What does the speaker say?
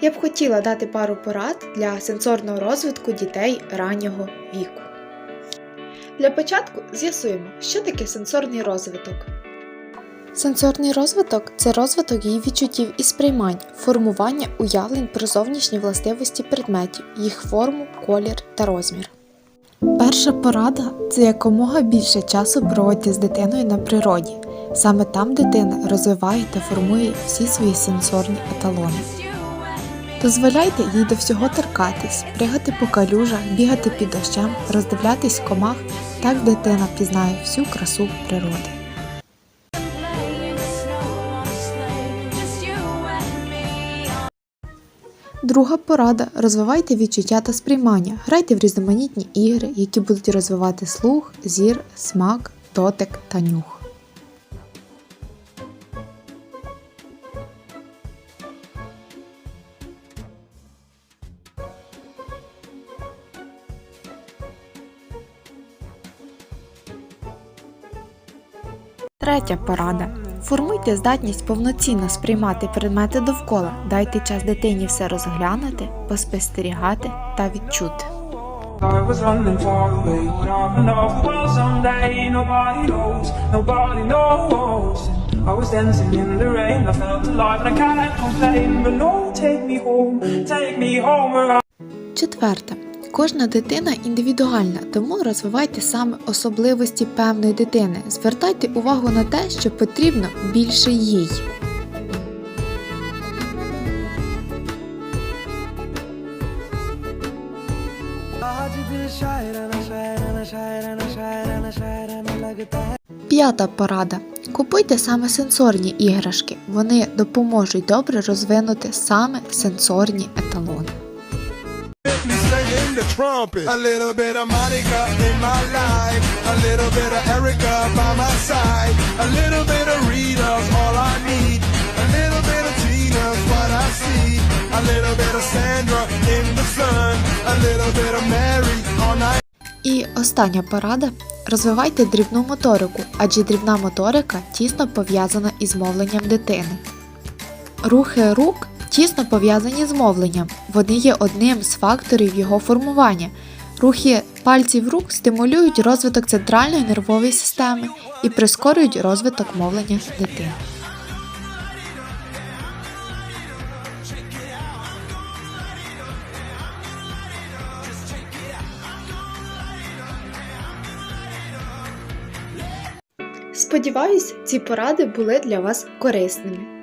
Я б хотіла дати пару порад для сенсорного розвитку дітей раннього віку. Для початку з'ясуємо, що таке сенсорний розвиток. Сенсорний розвиток це розвиток її відчуттів і сприймань, формування уявлень про зовнішні властивості предметів, їх форму, колір та розмір. Перша порада це якомога більше часу проводьте з дитиною на природі. Саме там дитина розвиває та формує всі свої сенсорні еталони. Дозволяйте їй до всього торкатись, пригати по калюжах, бігати під дощем, роздивлятись комах, так дитина пізнає всю красу природи. Друга порада розвивайте відчуття та сприймання. Грайте в різноманітні ігри, які будуть розвивати слух, зір, смак, дотик та нюх. Третя порада. Формуйте здатність повноцінно сприймати предмети довкола. Дайте час дитині все розглянути, поспостерігати та відчути. I was running far away, never know the world someday. Nobody knows, nobody knows. I was dancing in the rain, I felt alive and I can't complain. But no, take me home, take me home Четверте. Кожна дитина індивідуальна, тому розвивайте саме особливості певної дитини. Звертайте увагу на те, що потрібно більше їй. П'ята порада. Купуйте саме сенсорні іграшки. Вони допоможуть добре розвинути саме сенсорні еталони the trumpet. A little bit of Monica in my life. A little bit of Erica by my side. A little bit of Rita's all I need. A little bit of Tina's what I see. A little bit of Sandra in the sun. A little bit of Mary all night. І остання порада. Розвивайте дрібну моторику, адже дрібна моторика тісно пов'язана із мовленням дитини. Рухи рук тісно пов'язані з мовленням. Вони є одним з факторів його формування. Рухи пальців рук стимулюють розвиток центральної нервової системи і прискорюють розвиток мовлення дитини. Сподіваюсь, ці поради були для вас корисними.